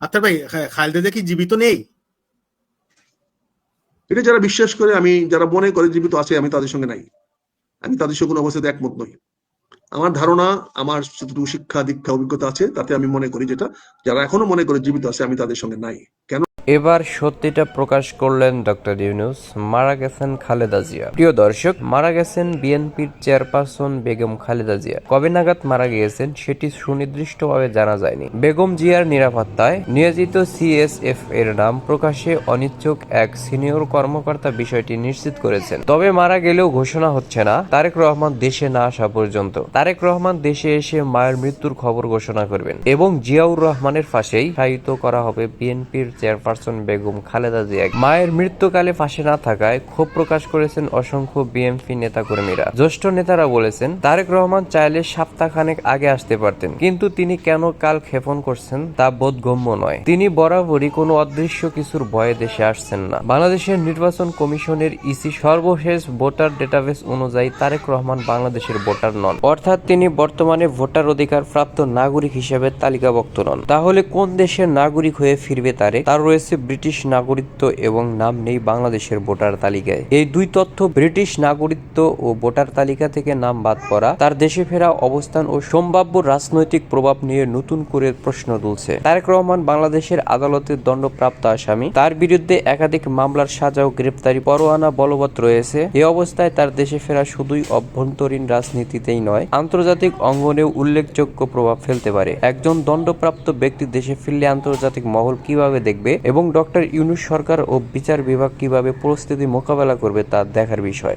আচ্ছা ভাই খালেদা কি জীবিত নেই? এটা যারা বিশ্বাস করে, আমি যারা মনে করে জীবিত আছে, আমি তাদের সঙ্গে নাই। আমি তাদের সঙ্গে কোনো অবস্থাতে একমত নই। আমার ধারণা, আমার শিক্ষা, দীক্ষা, অভিজ্ঞতা আছে, তাতে আমি মনে করি যেটা, যারা এখনও মনে করে জীবিত আছে, আমি তাদের সঙ্গে নাই। কেন এবার সত্যিটা প্রকাশ করলেন ডক্টর ইউনুস, মারা গেছেন খালেদা জিয়া। প্রিয় দর্শক, মারা গেছেন বিএনপির চেয়ারপারসন বেগম খালেদা জিয়া। কবে নাগাদ মারা গিয়েছেন সেটি সুনির্দিষ্টভাবে জানা যায়নি। বেগম জিয়ার নিরাপত্তায় নিয়োজিত সিএসএফ এর নাম প্রকাশে অনিচ্ছুক এক সিনিয়র কর্মকর্তা বিষয়টি নিশ্চিত করেছেন। তবে মারা গেলেও ঘোষণা হচ্ছে না, তারেক রহমান দেশে না আসা পর্যন্ত। তারেক রহমান দেশে এসে মায়ের মৃত্যুর খবর ঘোষণা করবেন এবং জিয়াউর রহমানের ফাঁসেই শায়িত করা হবে বিএনপির চেয়ারপারসন বেগম খালেদা জিয়া। মায়ের মৃত্যুকালে ফাঁসে না থাকায় ক্ষোভ প্রকাশ করেছেন অসংখ্য বিএনপি নেতাকর্মীরা। জ্যেষ্ঠ নেতারা বলেছেন, তারেক রহমান চাইলে সপ্তাহখানেক আগে আসতে পারতেন, কিন্তু তিনি কেন কাল ক্ষেপণ করছেন তা বোধগম্য নয়। তিনি বরাবরই কোনো অদৃশ্য কিছুর ভয়ে দেশে আসছেন না। বাংলাদেশের নির্বাচন কমিশনের ইসি সর্বশেষ ভোটার ডেটাবেস অনুযায়ী তারেক রহমান বাংলাদেশের ভোটার নন। অর্থাৎ তিনি বর্তমানে ভোটার অধিকার প্রাপ্ত নাগরিক হিসেবে তালিকাভুক্ত নন। তাহলে কোন দেশের নাগরিক হয়ে ফিরবে তারেক? তার রয়েছে ব্রিটিশ নাগরিকত্ব এবং নাম নেই বাংলাদেশের ভোটার তালিকায়। এই দুই তথ্য ব্রিটিশ নাগরিকত্ব ও ভোটার তালিকা থেকে নাম বাদ পড়া, তার দেশে ফেরা অবস্থান ও সম্ভাব্য রাজনৈতিক প্রভাব নিয়ে নতুন করে প্রশ্ন তুলছে। তারেক রহমান বাংলাদেশের আদালতের দণ্ডপ্রাপ্ত আসামি, তার বিরুদ্ধে একাধিক মামলার সাজা ও গ্রেপ্তারি পরোয়ানা বলবৎ রয়েছে। এ অবস্থায় তার দেশে ফেরা শুধুই অভ্যন্তরীণ রাজনীতিতেই নয়, আন্তর্জাতিক অঙ্গনেও উল্লেখযোগ্য প্রভাব ফেলতে পারে। একজন দণ্ডপ্রাপ্ত ব্যক্তি দেশে ফিরলে আন্তর্জাতিক মহল কীভাবে দেখবে এবং ডক্টর ইউনুস সরকার ও বিচার বিভাগ কীভাবে পরিস্থিতি মোকাবেলা করবে তা দেখার বিষয়।